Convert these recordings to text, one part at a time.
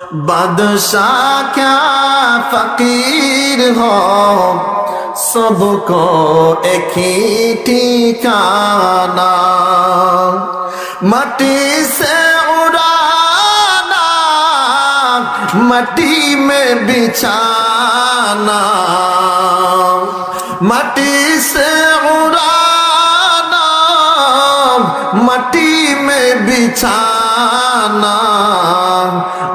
बादशाह क्या फकीर हो सबको एक ही ठिकाना मट्टी से उड़ाना मट्टी में बिछाना मट्टी से उड़ाना मट्टी में बिछाना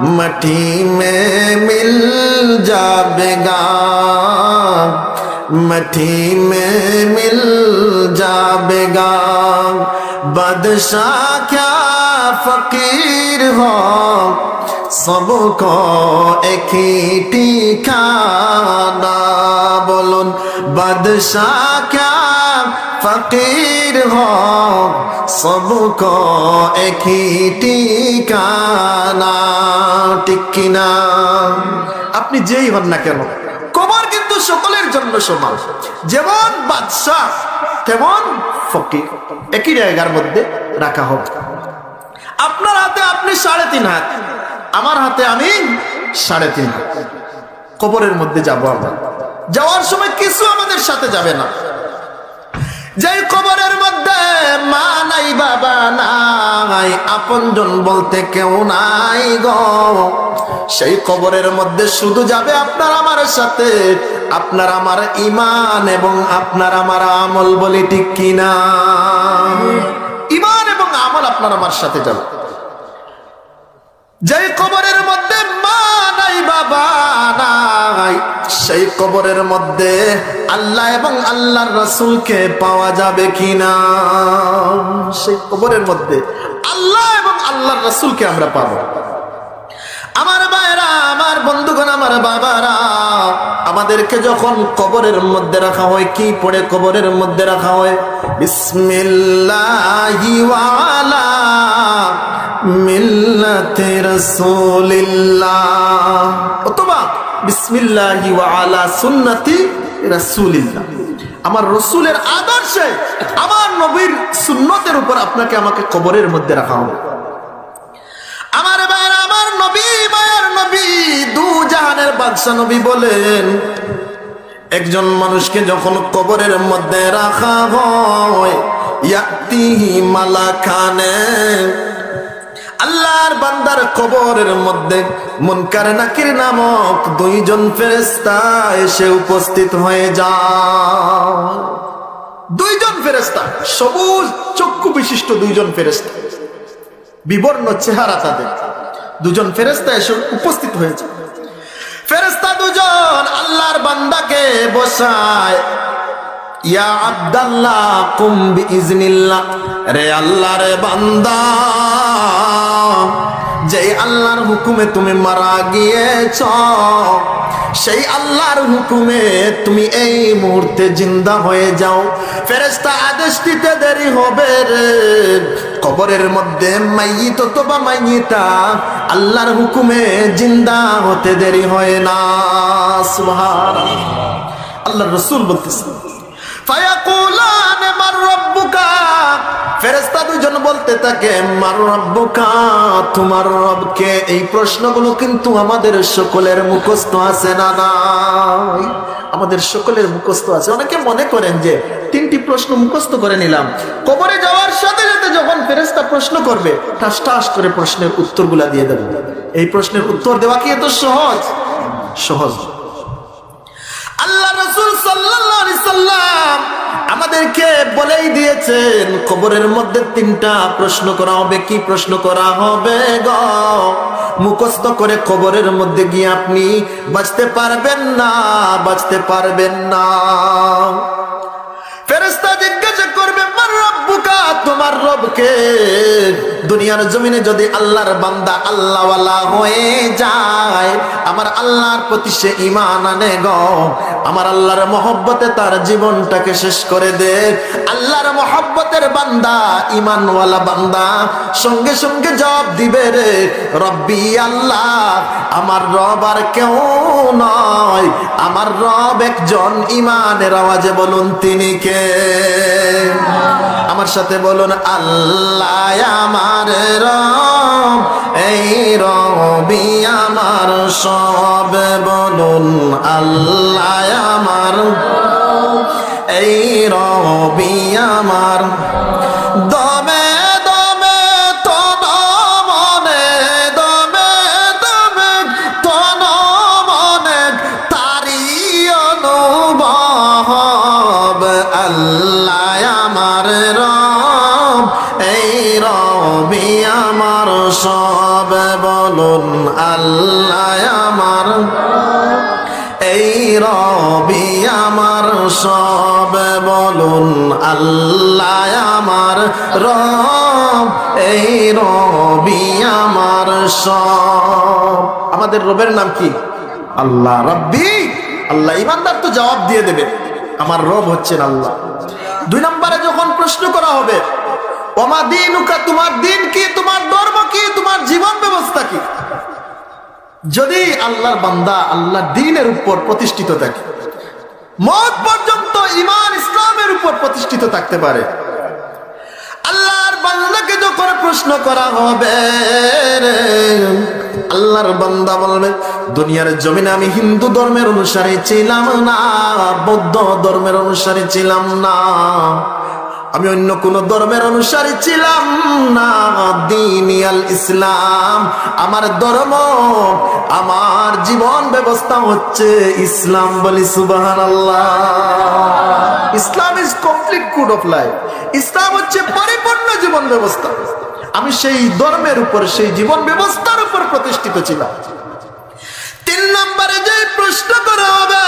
मट्टी में मिल जाबेगा मठी में मिल जाबेगा बादशाह क्या फकीर हो? সবকো একই ঠিকানা বলুন বাদশাহ ক্যা ফকির হো সবকো একই ঠিকানা ঠিক আপনি যেই হন না কেন, কবর কিন্তু সকলের জন্য সমান। যেমন বাদশাহ, তেমন ফকির। একই জায়গার মধ্যে রাখা হোক। আপনার হাতে আপনি সাড়ে তিন হাত। আমার হাতে আমি সাড়ে তিন কবরের মধ্যে যাব আমরা। যাওয়ার সময় কিছু আমাদের সাথে যাবে না। যেই কবরের মধ্যে মা নাই, বাবা নাই, আপনজন বলতে কেউ নাই গো। সেই কবরের মধ্যে শুধু যাবে আপনার আমার সাথে। আপনার আমার ইমান এবং আপনার আমার আমল বলি ঠিক কিনা? ইমান এবং আমল আপনার আমার সাথে যাবে। যেই কবরের মধ্যে মা নাই, বাবা নাই, সেই কবরের মধ্যে আল্লাহ এবং আল্লাহর রসুলকে পাওয়া যাবে কিনা? সেই কবরের মধ্যে আল্লাহ এবং আল্লাহর রসুলকে আমরা পাবো। আমার ভাইরা আমার বন্ধুগণ, আমার বাবারা, আমাদেরকে যখন কবরের মধ্যে রাখা হয়, কি পড়ে কবরের মধ্যে রাখা হয়? বিসমিল্লাহি মিল্লাতে রাসূলিল্লাহ। অথবা বিসমিল্লাহি ওয়ালা সুন্নতি রাসূলিল্লাহ। আমার রসুলের আদর্শে আমার নবীর সুন্নতের উপর আপনাকে আমাকে কবরের মধ্যে রাখা হবে। আমার ভাইয়ের আমার নবী, মায়ের নবী, দু জাহানের বাদশাহ নবী বলেন, একজন মানুষকে যখন কবরের মধ্যে রাখা হয়, ইয়াতিহি মালাকানে আল্লাহর বান্দার কবরের মধ্যে মুনকার নাকির নামক দুইজন ফেরেস্তা এসে উপস্থিত হয়ে যায়। দুইজন ফেরেস্তা সবুজ চক্ষু বিশিষ্ট দুইজন ফেরেস্তা বিবর্ণ চেহারা তাদের। দুজন ফেরেস্তা এসে উপস্থিত হয়েছে ফেরেস্তা দুজন আল্লাহর বান্দাকে বসায়, ইয়া আব্দাল্লাহ, কুম বিইজনিল্লাহ, রে আল্লাহ রে বান্দা। যেই আল্লাহর হুকুমে তুমি মারা গিয়েছ, সেই আল্লাহর হুকুমে তুমি এই মুহূর্তে জিন্দা হয়ে যাও। ফেরেস্তা আদেশ দিতে দেরি হবে রে। কবরের মধ্যে মাইয়িত অথবা মাইয়িতা, আল্লাহর হুকুমে জিন্দা হতে দেরি হয় না। আল্লাহর রাসূল বলতেছেন আমাদের সকলের মুখস্থ আছে অনেকে মনে করেন যে তিনটি প্রশ্ন মুখস্থ করে নিলাম। কবরে যাওয়ার সাথে সাথে যখন ফেরেশতা প্রশ্ন করবে, ঠাস ঠাস করে প্রশ্নের উত্তরগুলা দিয়ে দেব। এই প্রশ্নের উত্তর দেওয়া কি এত সহজ? সহজ। আল্লাহ রসুল সাল্লাম আমাদেরকে বলেই দিয়েছেন, কবরের মধ্যে তিনটা প্রশ্ন করা হবে, কি প্রশ্ন করা হবে গ? মুখস্থ করে কবরের মধ্যে গিয়ে আপনি বাঁচতে পারবেন না, বাঁচতে পারবেন না। ফেরেস্তা জিজ্ঞাসা করবে রব্বুকা, তোমার রবকে? দুনিয়ার জমিনে যদি আল্লাহর বান্দা আল্লাহওয়ালা হয়ে যায় আমার আল্লাহর প্রতি সে ইমান আনে গ। আমার আল্লাহর মহব্বতে তার জীবনটাকে শেষ করে দে। আল্লাহর মহব্বতের বান্দা ইমানওয়ালা বান্দা, সঙ্গে সঙ্গে জব দিবে রে, রব্বি আল্লাহ, আমার রব আর কেউ নয়। আমার রব একজন ইমানের আওয়াজে বলুন তিনি কে? আমার সাথে বলুন, আল্লাহ আমার রব, এই রবি আমার সব। বলুন, আল্লাহ আমার এই রবি আমার সব বলুন, আল্লাহ আমার। এই রবি আমার সব বলুন, আল্লাহ আমার। রব, এই রবি আমার সব। আমাদের রবের নাম কি? আল্লাহ রব্বি। আল্লাহ ইমানদার তো জবাব দিয়ে দেবে। আমার রব হচ্ছেন আল্লাহ। দুই নম্বরে যখন প্রশ্ন করা হবে, ওমা দিনুকা, তোমার দিন কি? তোমার ধর্ম কি তোমার জীবন ব্যবস্থা কি যদি আল্লাহর বান্দা আল্লাহর দিনের উপর প্রতিষ্ঠিত থাকে, মত পর্যন্ত ইমান ইসলামের উপর প্রতিষ্ঠিত থাকতে পারে। আল্লাহর বান্দাকে যখন প্রশ্ন করা হবে, আল্লাহর বান্দা বলবে, দুনিয়ার জমিনে আমি হিন্দু ধর্মের অনুসারী ছিলাম না, বৌদ্ধ ধর্মের অনুসারী ছিলাম না। আমি অন্য কোন ধর্মের অনুসারী ছিলাম না দিনিয়াল ইসলাম। আমার ধর্ম, আমার জীবন ব্যবস্থা হচ্ছে ইসলাম বলি সুবাহান Islam is complete code of life ইসলাম হচ্ছে পরিপূর্ণ জীবন ব্যবস্থা। আমি সেই ধর্মের উপর, সেই জীবন ব্যবস্থার উপর প্রতিষ্ঠিত ছিলাম। নম্বরে যে প্রশ্ন করা হবে,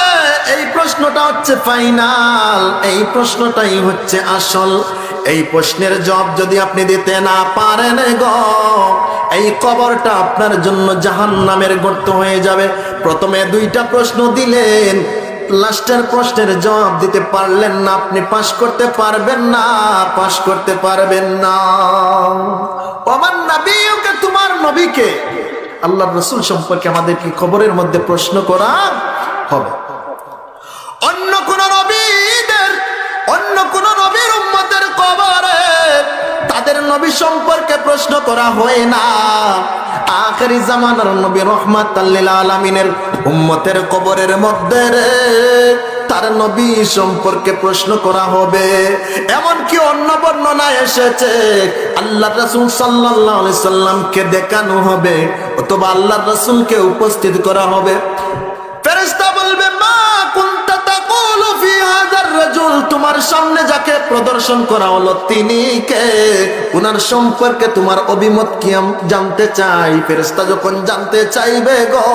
এই প্রশ্নটা হচ্ছে ফাইনাল, এই প্রশ্নটাই হচ্ছে আসল। এই প্রশ্নের জবাব যদি আপনি দিতে না পারেন গো, এই কবরটা আপনার জন্য জাহান নামের গর্ত হয়ে যাবে। প্রথমে দুইটা প্রশ্ন দিলেন, লাস্টের প্রশ্নের জবাব দিতে পারলেন না, আপনি পাশ করতে পারবেন না, পাশ করতে পারবেন না। আমার নবীকে, তোমার নবীকে আল্লাহ রসুল সম্পর্কে আমাদেরকে খবরের মধ্যে প্রশ্ন করা হবে। অন্য কোন নবীদের, অন্য কোন নবীর উম্মতের কবরে তাদের নবী সম্পর্কে প্রশ্ন করা হয় না। আখেরি জামানার নবী রহমাত আলমিনের উম্মতের কবরের মধ্যে রে তার নবী সম্পর্কে প্রশ্ন করা হবে। এমন কি অন্য বর্ণনা এসেছে, আল্লাহ রসুল সাল্লাহ সাল্লামকে দেখানো হবে অথবা আল্লাহ রসুলকে উপস্থিত করা হবে। ফেরেশতা বলবে, মা কুনতা তাকুলু ফি হাযার রাজুল? তোমার সামনে যাকে প্রদর্শন করা হলো তিনি কে? উনার সম্পর্কে তোমার অভিমত কি জানতে চাই? ফেরেশতা যখন জানতে চাইবে গো,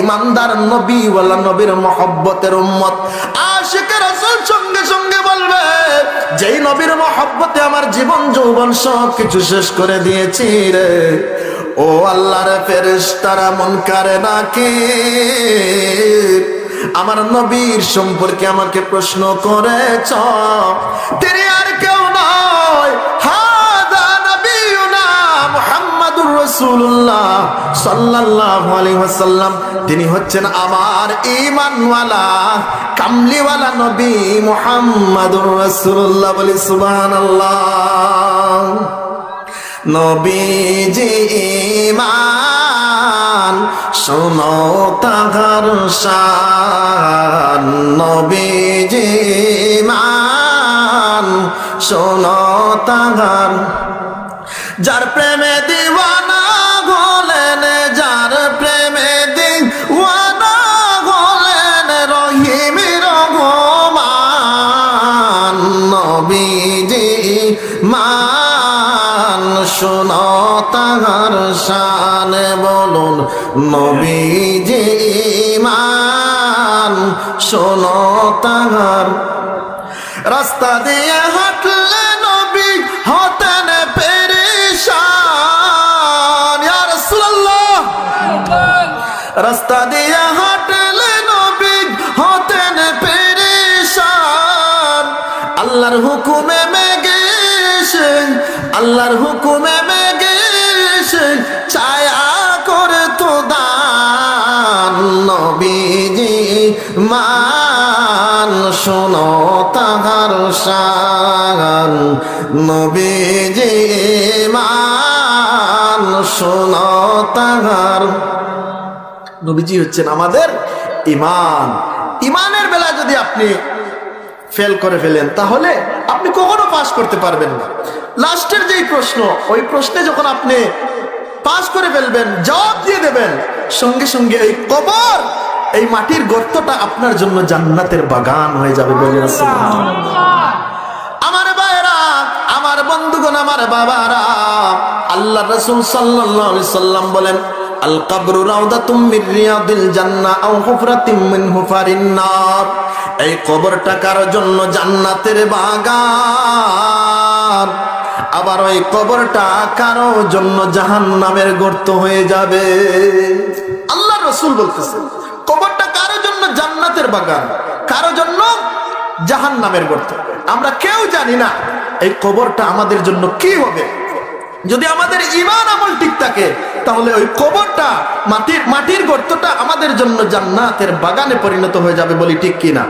ইমানদার নবী ওয়ালা নবীর মহব্বতের উম্মত। আশিকের রাসূল সঙ্গে সঙ্গে বলবে, যেই নবীর মহব্বতে আমার জীবন, যৌবন সব কিছু শেষ করে দিয়েছি রে। ও আল্লাহর ফেরেশতারা মন করে নাকি? আমার নবীর সম্পর্কে আমাকে প্রশ্ন করেছ। তিনি আর কেউ নয়। হাদা নবিয়ুনা মুহাম্মাদুর রাসূলুল্লাহ সাল্লাল্লাহু আলাইহি ওয়াসাল্লাম। তিনি হচ্ছেন আমার ঈমানওয়ালা, কামলিওয়ালা নবী মুহাম্মাদুর রাসূলুল্লাহ বলি সুবহানাল্লাহ। নবীজি ইমান শোনো তাহার শান। নবীজি ইমান শোনো তাহার। যার প্রেমে শান বলুন, নবীজি মান শোনো তাহার। রাস্তা দিয়ে হাঁটলে নবী হতেন পেরেশান। ইয়া রাস্তা দিয়ে হাঁটলে নবী হতেন পেরেশান। আল্লাহর হুকুমে মেগে আল্লাহর হুকুমে নবীজি, মান শোনো তাহার শান। নবীজি, মান শোনো তাহার। নবীজি হচ্ছেন আমাদের ইমান। ইমানের বেলা যদি আপনি ফেল করে ফেলেন, তাহলে আপনি কখনো পাস করতে পারবেন না। লাস্টের যেই প্রশ্ন, ওই প্রশ্নে যখন আপনি পাস করে ফেলবেন জবাব দিয়ে দেবেন। সঙ্গে সঙ্গে এই কবর এই মাটির গর্তটা আপনার জন্য জান্নাতের বাগান হয়ে যাবে বলে আমার ভাইরা আমার বন্ধুগণ আমার বাবারা আল্লাহ রসুল সাল্লাল্লাহু সাল্লাম বলেন আল কবরু রাউদাতুম মির রিয়াদিল জান্নাহ আও হুফরাতিম মিন হুফারিন নার এই কবরটা কারোর জন্য জান্নাতের বাগান। আবার ওই কবরটা কারও জন্য জাহান নামের গর্ত হয়ে যাবে। আল্লাহ রসুল বলতেছে, কবরটা কারও জন্য জান্নাতের বাগান, কারও জন্য জাহান নামের গর্ত। আমরা কেউ জানি না এই কবরটা আমাদের জন্য কি হবে। যদি আমাদের ইমান আমল ঠিক থাকে, তাহলে ওই কবরটা মাটির মাটির গর্তটা আমাদের জন্য জান্নাতের বাগানে পরিণত হয়ে যাবে বলি ঠিক কিনা?